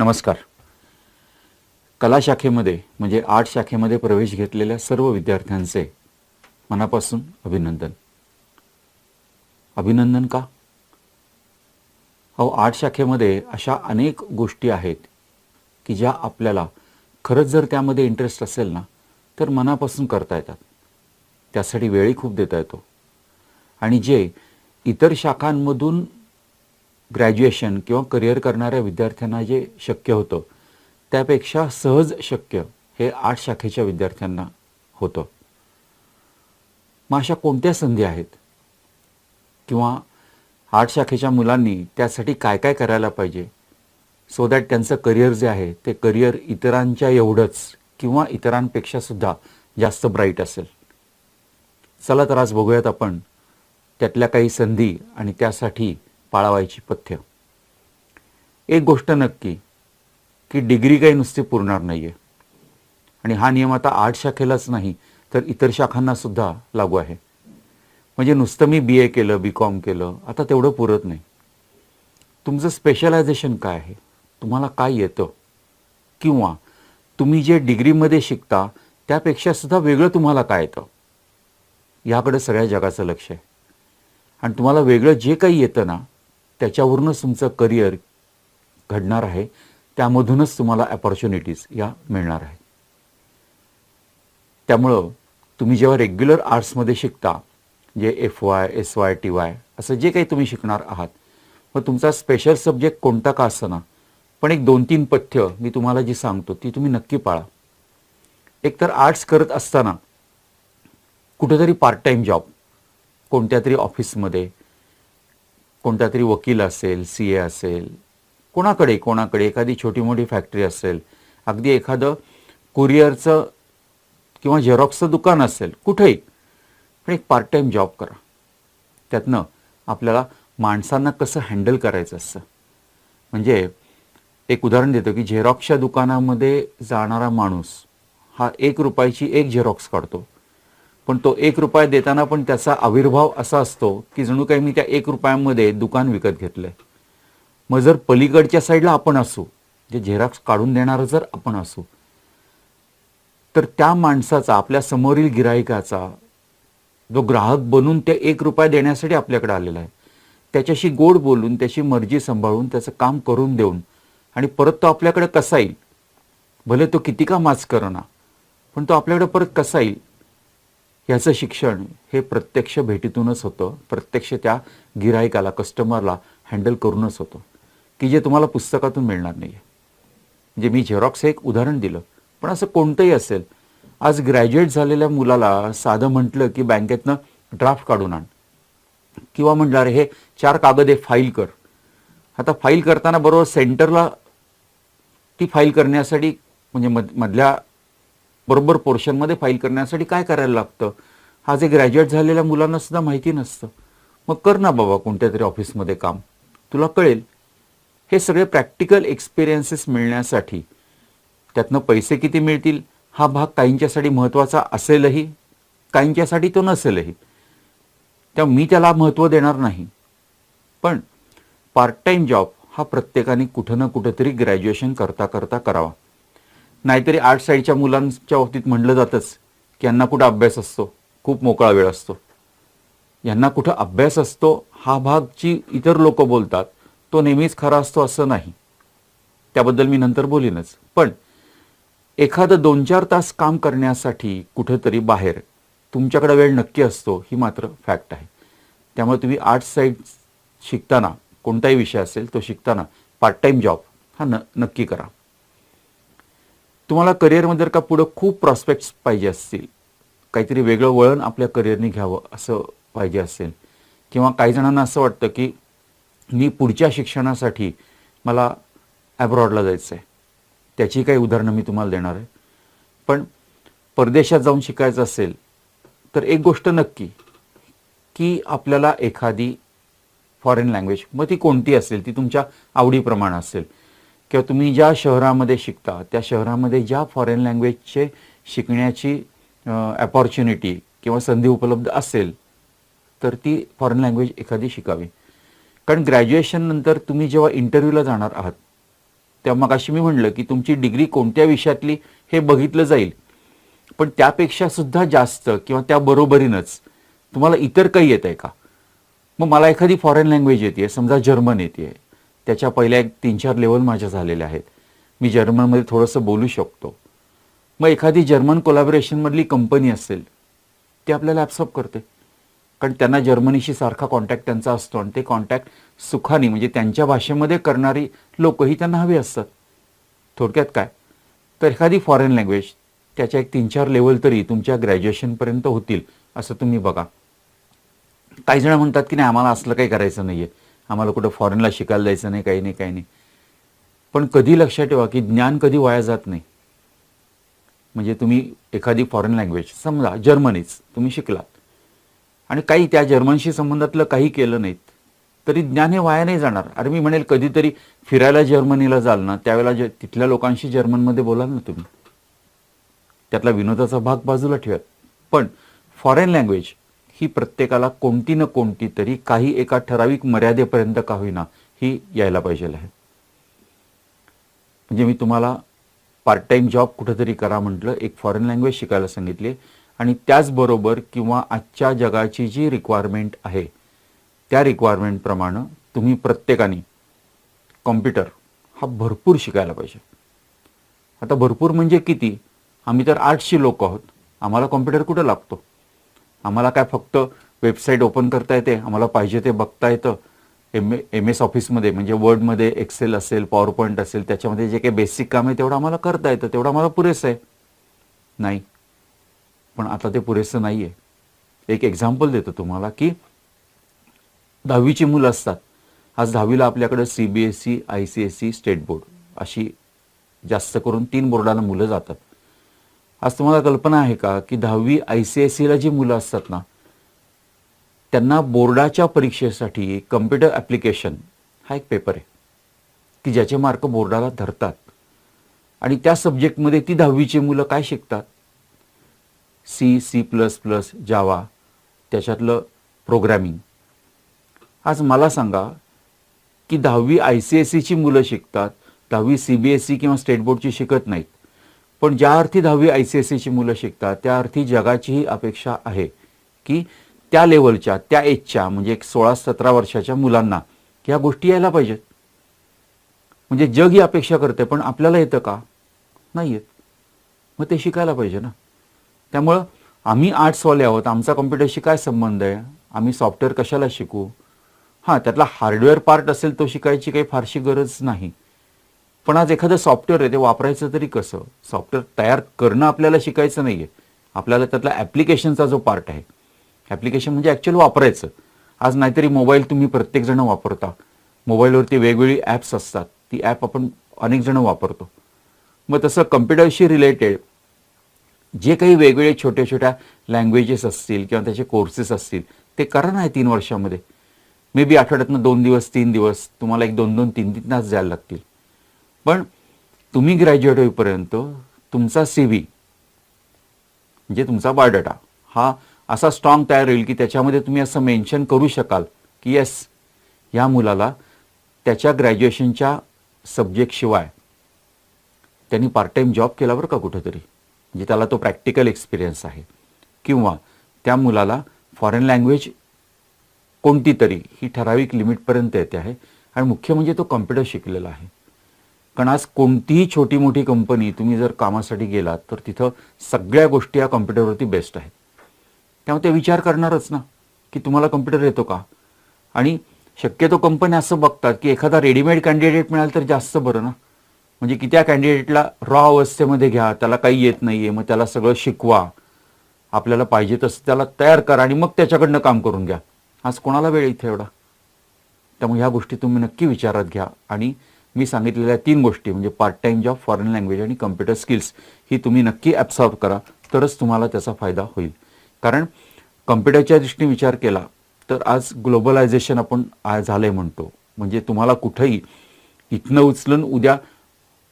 नमस्कार. कला शाखेमध्ये म्हणजे आर्ट शाखेमध्ये प्रवेश घेतलेल्या सर्व विद्यार्थ्यांचे मनापासून अभिनंदन. अभिनंदन का? अहो आर्ट शाखेमध्ये अशा अनेक गोष्टी आहेत की ज्या आपल्याला खरंच जर त्यामध्ये इंटरेस्ट असेल ना तर मनापासून करता येतात. त्यासाठी वेळही खूप देता येतो. आणि जे इतर शाखांमधून ग्रॅज्युएशन किंवा करिअर करणाऱ्या विद्यार्थ्यांना जे शक्य होतं त्यापेक्षा सहज शक्य हे आर्ट शाखेच्या विद्यार्थ्यांना होतं. मग अशा कोणत्या संधी आहेत? किंवा आर्ट शाखेच्या मुलांनी त्यासाठी काय काय करायला पाहिजे? सो दॅट त्यांचं करिअर जे आहे ते करिअर इतरांच्या एवढंच किंवा इतरांपेक्षा सुद्धा जास्त ब्राईट असेल. चला तर आज बघूयात आपण त्यातल्या काही संधी आणि त्यासाठी पाळावायची पथ्य. एक गोष्ट नक्की की डिग्री काही नुसती पुरणार नाही आहे आणि हा नियम आता आठ शाखेलाच नाही तर इतर शाखांना सुद्धा लागू आहे. म्हणजे नुसतं मी बी ए केलं बी कॉम केलं आता तेवढं पुरत नाही. तुमचं स्पेशलायझेशन काय आहे? तुम्हाला काय येतं? किंवा तुम्ही जे डिग्रीमध्ये शिकता त्यापेक्षा सुद्धा वेगळं तुम्हाला काय येतं? याकडे सगळ्या जगाचं लक्ष आहे. आणि तुम्हाला वेगळं जे काही येतं ना त्याच्यावरूनच तुमचं करिअर घडणार आहे. त्यामधूनच तुम्हाला अपॉर्च्युनिटीज या मिळणार आहेत. त्यामुळं तुम्ही जेव्हा रेग्युलर आर्ट्समध्ये शिकता जे F Y S Y T Y असं जे काही तुम्ही शिकणार आहात मग तुमचा स्पेशल सब्जेक्ट कोणता का असताना पण एक दोन तीन पथ्य मी तुम्हाला जी सांगतो ती तुम्ही नक्की पाळा. एकतर आर्ट्स करत असताना कुठेतरी पार्ट टाईम जॉब कोणत्या तरी ऑफिसमध्ये कोणता तरी वकील असेल सी ए असेल कोणाकडे कोणाकडे एखादी छोटी मोठी फॅक्टरी असेल अगदी एखादं कुरिअरचं किंवा झेरॉक्सचं दुकान असेल कुठेही पण एक पार्ट टाईम जॉब करा. त्यातनं आपल्याला माणसांना कसं हँडल करायचं असतं? म्हणजे एक उदाहरण देतो की झेरॉक्सच्या दुकानामध्ये जाणारा माणूस हा एक रुपयाची एक झेरॉक्स काढतो. पण तो एक रुपया देताना पण त्याचा आविर्भाव असा असतो की जणू काही मी त्या एक रुपयांमध्ये दुकान विकत घेतलंय. मग जर पलीकडच्या साईडला आपण असू जे झेरॉक्स काढून देणारं जर आपण असू तर त्या माणसाचा आपल्या समोरील गिरायकाचा जो ग्राहक बनून ते एक रुपया देण्यासाठी आपल्याकडे आलेला आहे त्याच्याशी गोड बोलून त्याची मर्जी सांभाळून त्याचं काम करून देऊन आणि परत तो आपल्याकडे कसा येईल? भले तो किती का माच करना पण तो आपल्याकडे परत कसा येईल? ह्याचं शिक्षण हे प्रत्यक्ष भेटीतूनच होतं. प्रत्यक्ष त्या गिरायकाला कस्टमरला हँडल करूनच होतं. की जे तुम्हाला पुस्तकातून मिळणार नाही आहे म्हणजे मी झेरॉक्स हे एक उदाहरण दिलं. पण असं कोणतंही असेल. आज ग्रॅज्युएट झालेल्या मुलाला साधं म्हटलं की बँकेतनं ड्राफ्ट काढून आण. किंवा म्हटलं अरे हे चार कागद आहे फाईल कर. आता फाईल करताना बरोबर सेंटरला ती फाईल करण्यासाठी म्हणजे मध मधल्या बरोबर पोर्शनमध्ये फाईल करण्यासाठी काय करायला लागतं? हा जे ग्रॅज्युएट झालेल्या मुलांना सुद्धा माहिती नसतं. मग कर ना बाबा कोणत्या तरी ऑफिसमध्ये काम. तुला कळेल. हे सगळे प्रॅक्टिकल एक्सपिरियन्सेस मिळण्यासाठी. त्यातनं पैसे किती मिळतील? हा भाग काहींच्यासाठी महत्त्वाचा असेलही काहींच्यासाठी तो नसेलही. त्या मी त्याला महत्त्व देणार नाही. पण पार्ट टाईम जॉब हा प्रत्येकाने कुठं ना कुठंतरी ग्रॅज्युएशन करता करता करावा. नाहीतरी आर्ट साईडच्या मुलांच्या बाबतीत म्हटलं जातंच की यांना कुठं अभ्यास असतो? खूप मोकळा वेळ असतो. यांना कुठं अभ्यास असतो? हा भाग जी इतर लोक बोलतात तो नेहमीच खरा असतो असं नाही. त्याबद्दल मी नंतर बोलीनच. पण एखादं दोन चार तास काम करण्यासाठी कुठेतरी बाहेर तुमच्याकडे वेळ नक्की असतो ही मात्र फॅक्ट आहे. त्यामुळे तुम्ही आर्ट साईड शिकताना कोणताही विषय असेल तो शिकताना पार्ट टाईम जॉब हा न नक्की करा. तुम्हाला करिअरमध्ये जर का पुढं खूप प्रॉस्पेक्ट्स पाहिजे असतील काहीतरी वेगळं वळण आपल्या करिअरने घ्यावं असं पाहिजे असेल किंवा काही जणांना असं वाटतं की मी पुढच्या शिक्षणासाठी मला ॲब्रॉडला जायचं आहे त्याची काही उदाहरणं मी तुम्हाला देणार आहे. पण परदेशात जाऊन शिकायचं असेल तर एक गोष्ट नक्की की आपल्याला एखादी फॉरेन लँग्वेज मग ती कोणती असेल ती तुमच्या आवडीप्रमाणे असेल. किंवा तुम्ही ज्या शहरामध्ये शिकता त्या शहरामध्ये ज्या फॉरेन लँग्वेजचे शिकण्याची अपॉर्च्युनिटी किंवा संधी उपलब्ध असेल तर ती फॉरेन लँग्वेज एखादी शिकावी. कारण ग्रॅज्युएशन नंतर तुम्ही जेव्हा इंटरव्ह्यूला जाणार आहात तेव्हा मग अशी मी म्हणलं की तुमची डिग्री कोणत्या विषयातली हे बघितलं जाईल. पण त्यापेक्षा सुद्धा जास्त किंवा त्या बरोबरीनंच तुम्हाला इतर काही येत आहे का? मग मला एखादी फॉरेन लँग्वेज येते समजा जर्मन येते त्याच्या पहिल्या एक तीन चार लेवल माझ्या झालेल्या आहेत. मी जर्मनमध्ये थोडंसं बोलू शकतो. मग एखादी जर्मन कोलॅबरेशनमधली कंपनी असेल ती आपल्याला ॲप्सअप करते. कारण त्यांना जर्मनीशी सारखा कॉन्टॅक्ट त्यांचा असतो आणि ते कॉन्टॅक्ट सुखाने म्हणजे त्यांच्या भाषेमध्ये करणारी लोकही त्यांना हवी असतात. थोडक्यात काय? तर एखादी फॉरेन लँग्वेज त्याच्या एक तीन चार लेवल तरी तुमच्या ग्रॅज्युएशनपर्यंत होतील असं तुम्ही बघा. काही जण म्हणतात की नाही आम्हाला असलं काही करायचं नाही आहे आम्हाला कुठं फॉरेनला शिकायला जायचं नाही काही नाही काही नाही. पण कधी लक्षात ठेवा की ज्ञान कधी वाया जात नाही. म्हणजे तुम्ही एखादी फॉरेन लँग्वेज समजा जर्मनीच तुम्ही शिकलात. आणि काही त्या जर्मनशी संबंधातलं काही केलं नाहीत तरी ज्ञान हे वाया नाही जाणार. अरे मी म्हणेल कधीतरी फिरायला जर्मनीला जाल ना त्यावेळेला ज तिथल्या लोकांशी जर्मनमध्ये बोलाल ना तुम्ही. त्यातला विनोदाचा भाग बाजूला ठेवा पण फॉरेन लँग्वेज ही प्रत्येकाला कोणती ना कोणती तरी काही एका ठराविक मर्यादेपर्यंत का होईना ही यायला पाहिजे आहे. म्हणजे मी तुम्हाला पार्ट टाईम जॉब कुठेतरी करा म्हटलं एक फॉरेन लँग्वेज शिकायला सांगितली आणि त्याचबरोबर किंवा आजच्या जगाची जी रिक्वायरमेंट आहे त्या रिक्वायरमेंटप्रमाणे तुम्ही प्रत्येकाने कॉम्प्युटर हा भरपूर शिकायला पाहिजे. आता भरपूर म्हणजे किती? आम्ही तर आठशे लोक आहोत. आम्हाला कॉम्प्युटर कुठं लागतो आम्हाला काय फक्त वेबसाईट ओपन करता येते आम्हाला पाहिजे ते बघता येतं. एम एम एस ऑफिसमध्ये म्हणजे वर्डमध्ये एक्सेल असेल पॉवर पॉईंट असेल त्याच्यामध्ये जे काही बेसिक काम आहे तेवढं आम्हाला करता येतं तेवढं आम्हाला पुरेसं आहे. नाही. पण आता ते पुरेसं नाही आहे एक एक्झाम्पल देतो तुम्हाला की दहावीची मुलं असतात. आज दहावीला आपल्याकडे C B S C I C S C state board अशी जास्त करून तीन बोर्डाला मुलं जातात. आज तुम्हाला कल्पना आहे का की दहावी आय सी एस सीला जी मुलं असतात ना त्यांना बोर्डाच्या परीक्षेसाठी कम्प्युटर ॲप्लिकेशन हा एक पेपर आहे की ज्याचे मार्क बोर्डाला धरतात. आणि त्या सब्जेक्टमध्ये ती दहावीची मुलं काय शिकतात? C C plus plus Java त्याच्यातलं प्रोग्रॅमिंग आज मला सांगा की दहावी आय सी एस सीची मुलं शिकतात दहावी सी बी एस सी किंवा स्टेट बोर्डची शिकत नाहीत. पण ज्या अर्थी दहावी आय सी एस सीची मुलं शिकतात त्या अर्थी जगाचीही अपेक्षा आहे की त्या लेवलच्या त्या एजच्या म्हणजे एक सोळा सतरा वर्षाच्या मुलांना ह्या गोष्टी यायला पाहिजेत. म्हणजे जग ही अपेक्षा करते पण आपल्याला येतं का? नाही येत मग ते शिकायला पाहिजे ना. त्यामुळं आम्ही आर्ट्सवाले आहोत आमचा कॉम्प्युटरशी काय संबंध आहे? आम्ही सॉफ्टवेअर कशाला शिकू? हां त्यातला हार्डवेअर पार्ट असेल तो शिकायची काही फारशी गरज नाही. पण आज एखादं सॉफ्टवेअर आहे ते वापरायचं तरी कसं? सॉफ्टवेअर तयार करणं आपल्याला शिकायचं नाही आहे आपल्याला त्यातला ॲप्लिकेशनचा जो पार्ट आहे ॲप्लिकेशन म्हणजे ॲक्च्युअल वापरायचं. आज नाहीतरी मोबाईल तुम्ही प्रत्येकजण वापरता. मोबाईलवरती वेगवेगळी ॲप्स असतात. ती ॲप आपण अनेकजणं वापरतो. मग तसं कम्प्युटरशी रिलेटेड जे काही वेगवेगळे छोट्या छोट्या लँग्वेजेस असतील किंवा त्याचे कोर्सेस असतील ते करा ना तीन वर्षामध्ये. मे बी आठवड्यातनं दोन दिवस तीन दिवस तुम्हाला एक दोन दोन तीन तीन तास जायला लागतील. पण तुम्ही ग्रॅज्युएट होईपर्यंत तुमचा सी व्ही म्हणजे तुमचा बायोडाटा हा असा स्ट्रॉंग तयार होईल की त्याच्यामध्ये तुम्ही असं मेन्शन करू शकाल की येस ह्या मुलाला त्याच्या ग्रॅज्युएशनच्या सब्जेक्टशिवाय त्यांनी पार्ट टाईम जॉब केला बरं का कुठेतरी. म्हणजे त्याला तो प्रॅक्टिकल एक्सपिरियन्स आहे. किंवा त्या मुलाला फॉरेन लँग्वेज कोणती तरी ही ठराविक लिमिटपर्यंत येते आहे. आणि मुख्य म्हणजे तो कम्प्युटर शिकलेला आहे. कारण आज कोणतीही छोटी मोठी कंपनी तुम्ही जर कामासाठी गेलात तर तिथं सगळ्या गोष्टी या कम्प्युटरवरती बेस्ट आहेत. त्यामुळे ते विचार करणारच ना की तुम्हाला कम्प्युटर येतो का? आणि शक्यतो कंपन्या असं बघतात की एखादा रेडीमेड कॅन्डिडेट मिळाला तर जास्त बरं ना. म्हणजे की त्या कॅन्डिडेटला रॉ अवस्थेमध्ये घ्या त्याला काही येत नाही आहे मग त्याला सगळं शिकवा. आपल्याला पाहिजे तसं त्याला तयार करा आणि मग त्याच्याकडनं काम करून घ्या. आज कोणाला वेळ इथे एवढा? त्यामुळे ह्या गोष्टी तुम्ही नक्की विचारात घ्या आणि मी सांगितलेल्या तीन गोष्टी म्हणजे part time job foreign language आणि कम्प्युटर स्किल्स ही तुम्ही नक्की ॲब्सॉर्ब करा तरच तुम्हाला त्याचा फायदा होईल. कारण कम्प्युटरच्या दृष्टीने विचार केला तर आज ग्लोबलायझेशन आपण झालं आहे म्हणतो. म्हणजे तुम्हाला कुठंही इथनं उचलून उद्या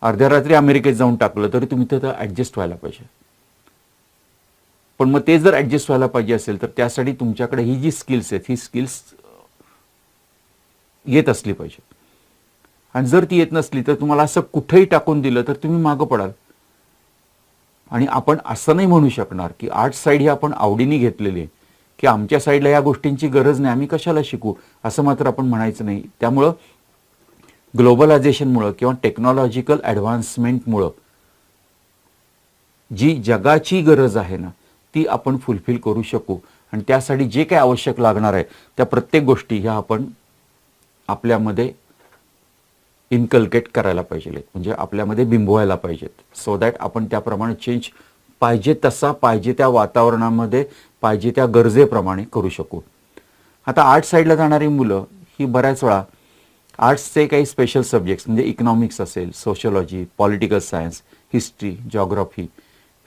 अर्ध्या रात्री अमेरिकेत जाऊन टाकलं तरी तुम्ही तिथं ॲडजस्ट व्हायला पाहिजे. पण मग ते जर ॲडजस्ट व्हायला पाहिजे असेल तर त्यासाठी तुमच्याकडे ही जी स्किल्स आहेत ही स्किल्स येत असली पाहिजे आणि जर ती येत नसली तर तुम्हाला असं कुठेही टाकून दिलं तर तुम्ही मागं पडाल. आणि आपण असं नाही म्हणू शकणार की आर्ट साईड ही आपण आवडीने घेतलेली आहे की आमच्या साईडला या गोष्टींची गरज नाही आम्ही कशाला शिकू असं मात्र आपण म्हणायचं नाही. त्यामुळं ग्लोबलायझेशनमुळं किंवा टेक्नॉलॉजिकल ॲडव्हान्समेंटमुळं जी जगाची गरज आहे ना ती आपण फुलफिल करू शकू. आणि त्यासाठी जे काही आवश्यक लागणार आहे त्या प्रत्येक गोष्टी ह्या आपण आपल्यामध्ये इन्कल्केट करायला पाहिजेत. म्हणजे आपल्यामध्ये बिंबवायला पाहिजेत. सो दॅट आपण त्याप्रमाणे चेंज पाहिजे तसा पाहिजे त्या वातावरणामध्ये पाहिजे त्या गरजेप्रमाणे करू शकू. आता आर्ट साईडला जाणारी मुलं ही बऱ्याच वेळा आर्ट्सचे काही स्पेशल सब्जेक्ट्स म्हणजे इकॉनॉमिक्स असेल sociology political science history geography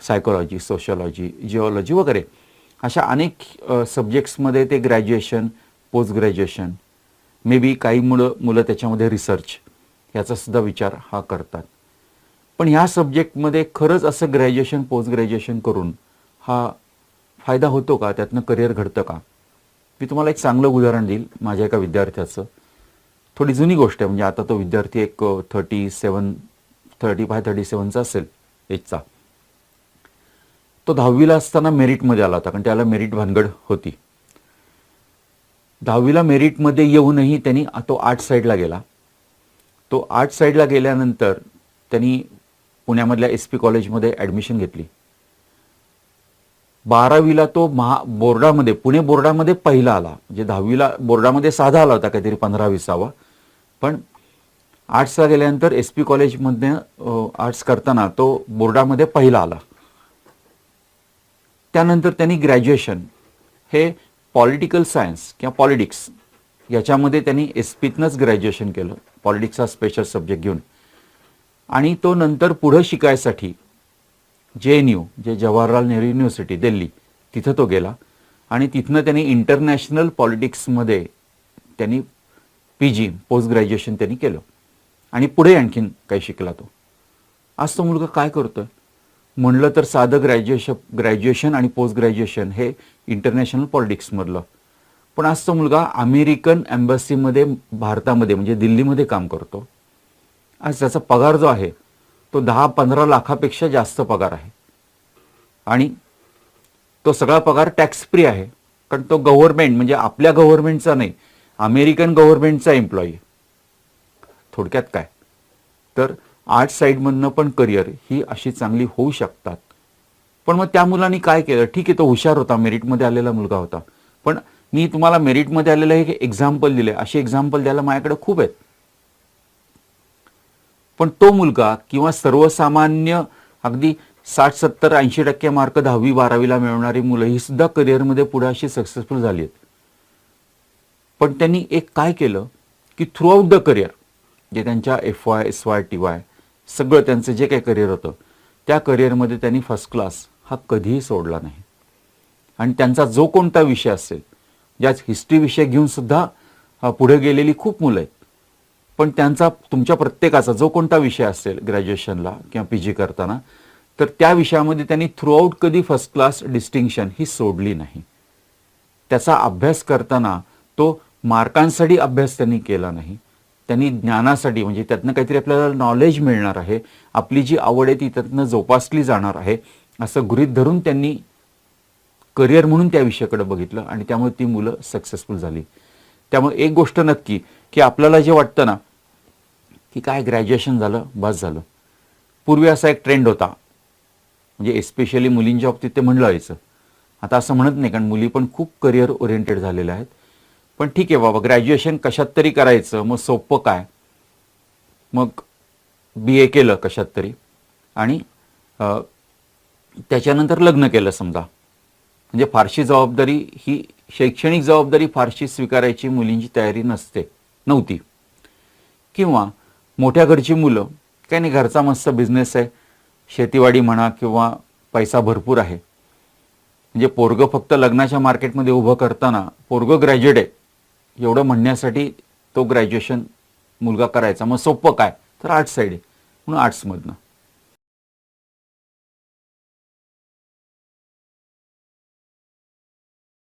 psychology sociology geology वगैरे अशा अनेक सब्जेक्ट्समध्ये ते graduation post graduation may be काही मुलं मुलं त्याच्यामध्ये रिसर्च याचा सुद्धा विचार हा करतात. पण ह्या सब्जेक्टमध्ये खरंच असं ग्रॅज्युएशन पोस्ट ग्रॅज्युएशन करून हा फायदा होतो का? त्यातनं करिअर घडतं का? मी तुम्हाला एक चांगलं उदाहरण देईल माझ्या एका विद्यार्थ्याचं. थोडी जुनी गोष्ट आहे म्हणजे आता तो विद्यार्थी एक thirty seven thirty five thirty सेवनचा असेल एजचा तो दहावीला असताना मेरिटमध्ये आला होता कारण त्याला मेरिट भानगड होती. दहावीला मेरिटमध्ये येऊनही त्यांनी तो आर्ट साईडला गेला. तो आर्ट साईडला गेल्यानंतर त्यांनी पुण्यामधल्या एस पी कॉलेजमध्ये ॲडमिशन घेतली. बारावीला तो महा बोर्डामध्ये पुणे बोर्डामध्ये पहिला आला. म्हणजे दहावीला बोर्डामध्ये साधा आला होता काहीतरी पंधरा विसावा पण आर्ट्सला गेल्यानंतर एस पी कॉलेजमधनं आर्ट्स करताना तो बोर्डामध्ये पहिला आला. त्यानंतर त्यांनी ग्रॅज्युएशन हे पॉलिटिकल सायन्स किंवा पॉलिटिक्स याच्यामध्ये त्यांनी एस पीतनंच ग्रॅज्युएशन केलं. पॉलिटिक्स हा स्पेशल सब्जेक्ट घेऊन. आणि तो नंतर पुढं शिकायसाठी जे एन यू जे जवाहरलाल नेहरू युनिव्हर्सिटी दिल्ली तिथं तो गेला. आणि तिथनं त्यांनी इंटरनॅशनल पॉलिटिक्समध्ये त्यांनी पी जी पोस्ट ग्रॅज्युएशन त्यांनी केलं. आणि पुढे आणखीन काही शिकला तो. आज तो मुलगा काय करतोय? म्हणलं तर साधं ग्रॅज्युएशन ग्रॅज्युएशन आणि पोस्ट ग्रॅज्युएशन हे इंटरनॅशनल पॉलिटिक्समधलं पण आज तो मुलगा अमेरिकन एम्बसीमध्ये भारतामध्ये म्हणजे दिल्लीमध्ये काम करतो. आज त्याचा पगार जो आहे तो दहा पंधरा लाखापेक्षा जास्त पगार आहे. आणि तो सगळा पगार टॅक्स फ्री आहे. कारण तो गव्हर्नमेंट म्हणजे आपल्या गव्हर्नमेंटचा नाही अमेरिकन गव्हर्नमेंटचा एम्प्लॉई थोडक्यात काय? तर आर्ट साईडमधनं पण करिअर ही अशी चांगली होऊ शकतात. पण मग त्या मुलांनी काय केलं? ठीक आहे तो हुशार होता मेरिटमध्ये आलेला मुलगा होता. पण मी तुम्हाला मेरिटमध्ये आलेलं हे एक्झाम्पल दिले असे एक्झाम्पल द्यायला माझ्याकडे खूप आहेत. पण तो मुलगा किंवा सर्वसामान्य अगदी साठ सत्तर ऐंशी टक्के मार्क दहावी बारावीला मिळवणारी मुलं ही सुद्धा करिअरमध्ये पुढे अशी सक्सेसफुल झाली आहेत. पण त्यांनी एक काय केलं की थ्रू आउट द करिअर जे त्यांच्या F Y S Y T Y सगळं त्यांचं जे काही करिअर होतं त्या करिअरमध्ये त्यांनी फर्स्ट क्लास हा कधीही सोडला नाही. आणि त्यांचा जो कोणता विषय असेल ज्याच हिस्ट्री विषय घेऊन सुद्धा पुढे गेलेली खूप मुलं आहेत. पण त्यांचा तुमच्या प्रत्येकाचा जो कोणता विषय असेल ग्रॅज्युएशनला किंवा पी जी करताना तर त्या विषयामध्ये त्यांनी थ्रूआउट कधी फर्स्ट क्लास डिस्टिंक्शन ही सोडली नाही. त्याचा अभ्यास करताना तो मार्कांसाठी अभ्यास त्यांनी केला नाही. त्यांनी ज्ञानासाठी म्हणजे त्यातनं काहीतरी आपल्याला नॉलेज मिळणार आहे आपली जी आवड आहे ती त्यातनं जोपासली जाणार आहे असं गृहीत धरून त्यांनी करिअर म्हणून त्या विषयाकडे बघितलं आणि त्यामुळे ती मुलं सक्सेसफुल झाली. त्यामुळे एक गोष्ट नक्की की आपल्याला जे वाटतं ना की काय ग्रॅज्युएशन झालं बस झालं. पूर्वी असा एक ट्रेंड होता. म्हणजे एस्पेशली मुलींच्या बाबतीत ते म्हणलं जायचं. आता असं म्हणत नाही कारण मुली पण खूप करिअर ओरिएंटेड झालेल्या आहेत. पण ठीक आहे बाबा ग्रॅज्युएशन कशात तरी करायचं मग सोपं काय? मग बी ए केलं कशात तरी. आणि त्याच्यानंतर लग्न केलं समजा. म्हणजे फारशी जबाबदारी ही शैक्षणिक जबाबदारी फारशी स्वीकारायची मुलींची तयारी नसते नव्हती. किंवा मोठ्या घरची मुलं काही नाही घरचा मस्त बिझनेस आहे शेतीवाडी म्हणा किंवा पैसा भरपूर आहे. म्हणजे पोरगं फक्त लग्नाच्या मार्केटमध्ये उभं करताना पोरगं ग्रॅज्युएट आहे एवढं म्हणण्यासाठी तो ग्रॅज्युएशन मुलगा करायचा. मग सोपं काय? तर आर्ट्स साईड आहे. म्हणून आर्ट्समधनं